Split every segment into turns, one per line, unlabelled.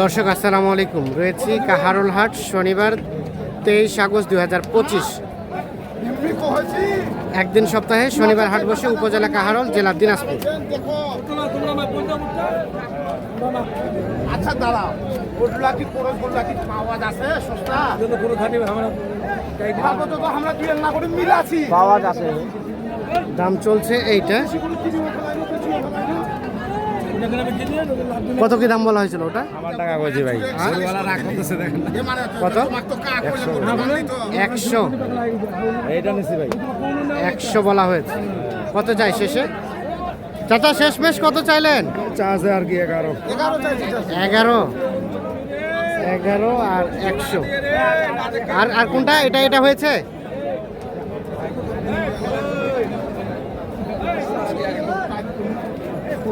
দর্শক আসসালামু আলাইকুম। রয়েছি কাহারুল হাট শনিবার তেইশ আগস্ট দুই হাজার পঁচিশ। একদিন সপ্তাহে শনিবার হাট বসে উপজেলা কাহারল জেলা দিনাজপুর।
আচ্ছা দাঁড়াও। গোটলা কি পুরো গোটলা কি আওয়াজ আছে? সস্তা? তারপর তো আমরা দুই না করে মিল আছি
আওয়াজ আছে।
দাম চলছে এইটা। কত কি দাম বলা হয়েছিল ওটা?
আমার টাকা কইছি ভাই?
কত? একশো।
এইটা নিছি ভাই।
একশো বলা হয়েছে। কত চাই শেষে? চাচা শেষ মেশ কত চাইলেন?
চা আছে আর কি এগারো।
এগারো। এগারো আর একশো। আর আর কোনটা? এটা এটা হয়েছে
পাগলা হয়ে গেছে টাকা ওরে মাইসো কারও লাগে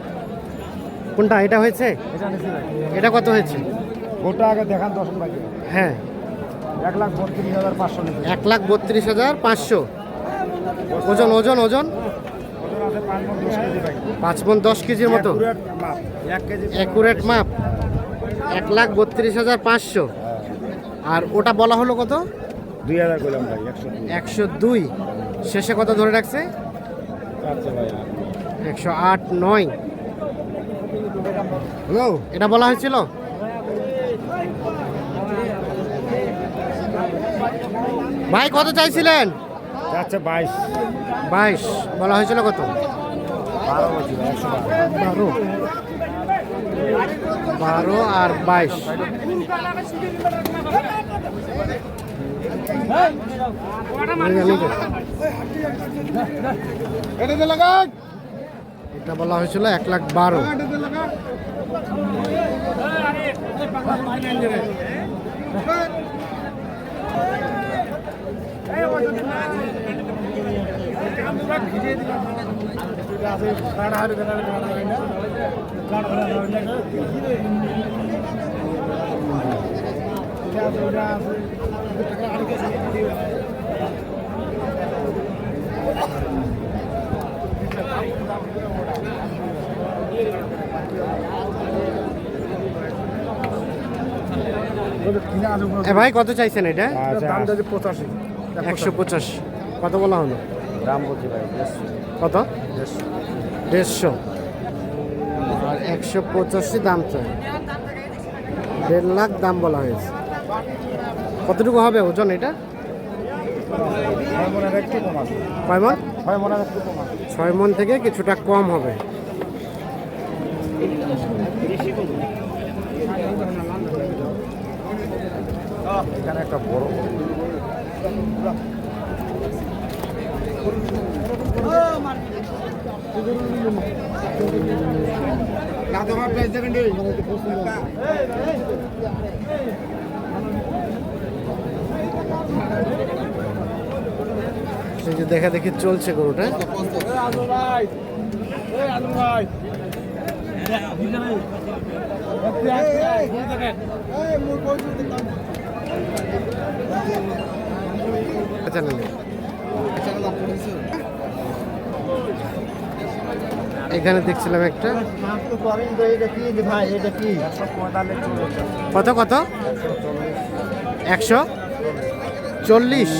কোনটা এটা হয়েছে?
এটা
কত হয়েছে?
গোটা আগে দেখান দশ বাকি
হ্যাঁ।
এক লাখ বত্রিশ হাজার পাঁচশো
এক লাখ বত্রিশ হাজার পাঁচশো। ওজন ওজন ওজন?
পাঁচ
মন দশ কেজির মতো? অ্যাকুরেট মাপ এক লাখ বত্রিশ হাজার পাঁচশো। আর ওটা বলা হলো কত?
দুই হাজার করলাম ভাই একশো দুই।
শেষে কত ধরে রাখছে? একশো আট নয়।
হ্যালো
এটা বলা হয়েছিল? ভাই কত চাইছিলেন?
যাচ্ছে বাইশ।
বাইশ। বলা হয়েছিল কত?
বারো বারো।
আর বাইশ।
এটা
বলা হয়েছিল এক লাখ বারো।
এটা দে লাগা
এ ভাই কত চাইছেন এটা?
দাম যদি পঁচাশি।
একশো পঁচাশি। কত বলা হলো?
দাম বলছি ভাই
কত? দেড়শো। আর একশো পঁচাশি দাম চাই। দেড় লাখ দাম বলা হয়েছে। কতটুকু হবে ওজন এটা?
ছয়
মন?
ছয়
মন থেকে কিছুটা কম হবে।
এখানে একটা বড়
সেই যে দেখা দেখি চলছে গরুটা
ভাই
এখানে দেখছিলাম একটা। কত কত? একশো চল্লিশ।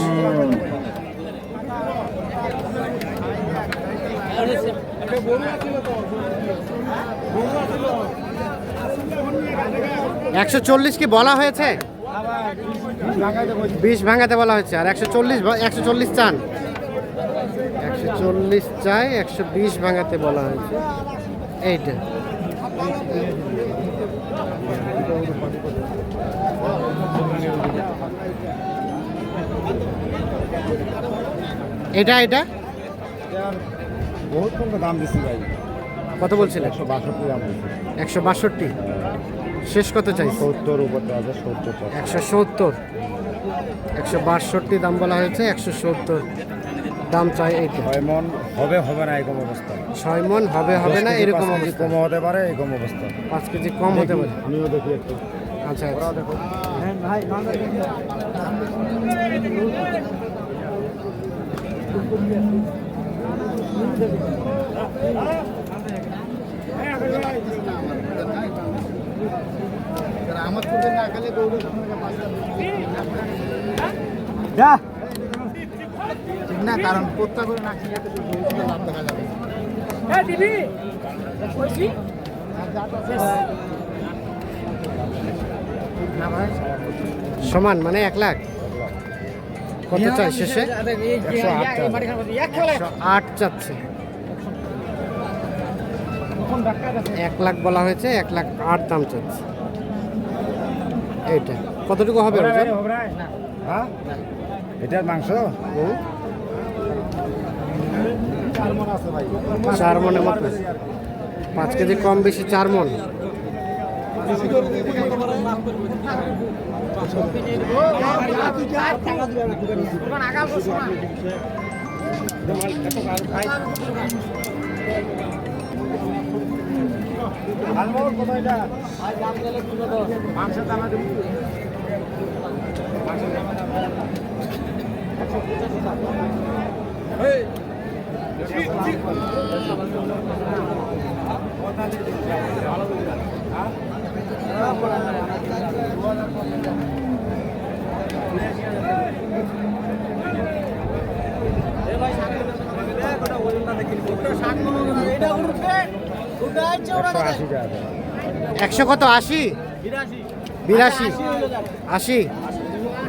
একশো চল্লিশ কি বলা হয়েছে? বিশ ভাঙাতে বলা হয়েছে আর একশো চল্লিশ একশো চল্লিশ চান। একশো চল্লিশ চাই, একশো বিশ ভাঙাতে বলা হয়েছে। এইটা। এটা এটা?
বহুত দাম দিচ্ছি ভাই?
কত বলছিলেন?
একশো বাষট্টি। দাম
একশো বাষট্টি শেষ কত চাই
সত্তর উপর
একশো সত্তর। একশো বাষট্টি দাম বলা হয়েছে একশো সত্তর দাম চাই এই
ছয় মন হবে হবে না এরকম অবস্থা।
ছয় মন হবে হবে না এরকম অবস্থা।
কম হতে পারে এরকম অবস্থা।
পাঁচ কেজি কম হতে পারে।
আমিও দেখি একটু।
আচ্ছা।
দেখো।
আমার তো না খেলে গরু
যা।
ঠিক না কারণ প্রত্যেক করে না খেলে তো লাভ দেখা যাবে।
সমান মানে এক লাখ। কত চাই শেষে?
একশো আট
চাচ্ছে। এক লাখ বলা হয়েছে এক লাখ আট দাম চাচ্ছে। এইটা। কতটুকু হবে
হ্যাঁ? এটার মাংস? চার মন
মনের মতো। পাঁচ কেজি কম বেশি চার মন।
কত এটা মাংসের দাম আছে একশো
কত? আশি? বিরাশি। আশি?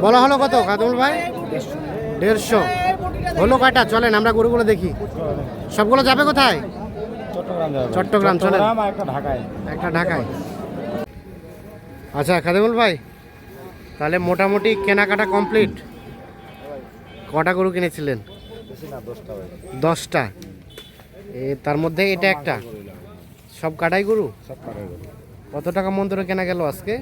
বলা হলো কত কাদুল ভাই? দেড়শো। হলো কাটা চলেন আমরা গরুগুলো দেখি। সবগুলো যাবে কোথায়?
চট্টগ্রাম
চলেন।
একটা ঢাকায়।
আচ্ছা খাদেমুল ভাই তাহলে মোটামুটি কেনাকাটা কমপ্লিট। কটা গরু কিনেছিলেন?
দশটা
দশটা। এ তার মধ্যে এটা একটা। সব কাটাই গরু?
সব কাটাই গরু।
কত টাকা মন্তরে কেনা গেল আজকে?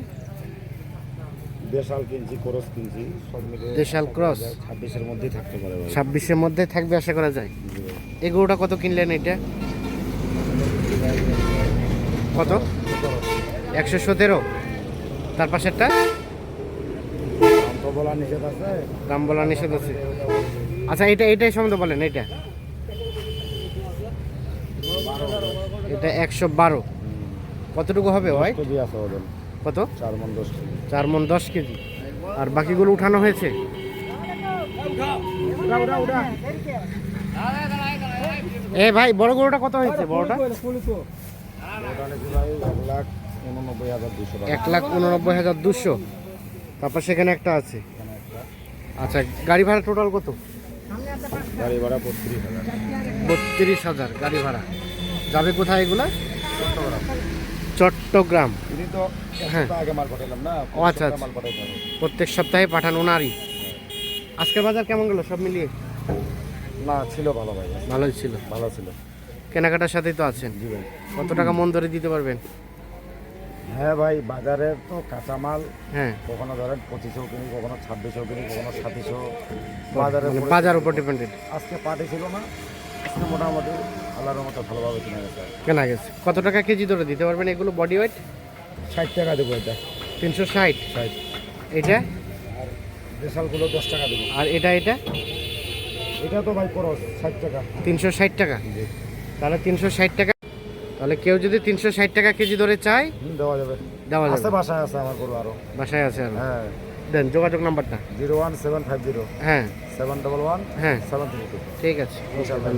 দেশাল কিনছি করস কিনছি সব মিলে
দেশাল ক্রস?
ছাব্বিশের মধ্যেই থাকতে পারে
ছাব্বিশের মধ্যে থাকবে আশা করা যায়। এই গরুটা কত কিনলেন এটা? কত? একশো সতেরো। তার পাশেরটা?
দাম বলা নিষেধ আছে।
আচ্ছা এটা এটাই সম্বন্ধে বলেন এটা। এটা একশো বারো। কতটুকু হবে ওয়াই
কেজি আছে ওজন।
কত?
চার মন দশ কেজি।
চার মন দশ কেজি। আর বাকিগুলো উঠানো হয়েছে? এ ভাই বড় গরুটা কত হয়েছে বড়টা?
ভাই এক লাখ উননব্বই হাজার দুশো।
তারপর সেখানে একটা আছে। আচ্ছা গাড়ি ভাড়া টোটাল কত?
গাড়ি ভাড়া বত্রিশ হাজার।
বত্রিশ হাজার গাড়ি ভাড়া। যাবে কোথায় এগুলা? চট্টগ্রাম। হ্যাঁ।
আগে মাল পাঠালাম না
ও, আচ্ছা, আচ্ছা। প্রত্যেক সপ্তাহে পাঠান ওনারই। আজকের বাজার কেমন গেল সব মিলিয়ে?
না ছিল ভালো ভাই।
ভালোই ছিল।
ভালো ছিল।
কেনাকাটার সাথেই তো আছেন।
জি ভাই।
কত টাকা মন ধরে দিতে পারবেন?
হ্যাঁ ভাই বাজারের তো কাঁচামাল।
হ্যাঁ।
কখনো ধরেন পঁচিশশো কিনি কখনো ছাব্বিশও কিনি কখনো বাজারে
মানে বাজার উপর ডিপেন্ডেন্ট
আজকে পাটি ছিল না মোটামুটি আল্লাহর মতো ভালোভাবে কিনে গেছে।
কেনা গেছে। কত টাকা কেজি ধরে দিতে পারবেন এগুলো বডি ওয়েট
ষাট টাকা দেবো এটা।
তিনশো ষাট?
ষাট।
এটা?
দেশালগুলো দশ টাকা দেবো।
আর এটা এটা?
এটা তো ভাই খরচ ষাট টাকা।
তিনশো ষাট টাকা? তাহলে তিনশো ষাট টাকা। তাহলে কেউ যদি তিনশো ষাট টাকা কেজি ধরে চায়
দেওয়া যাবে।
দেওয়া যাবে।
বাসায় আছে আমার গরু আরও।
বাসায় আছে আর?
হ্যাঁ।
দেন যোগাযোগ নাম্বারটা।
Zero one seven five zero.
হ্যাঁ।
সেভেন ডবল ওয়ান
হ্যাঁ।
সেভেন থ্রি টু
ঠিক আছে।
যাবে।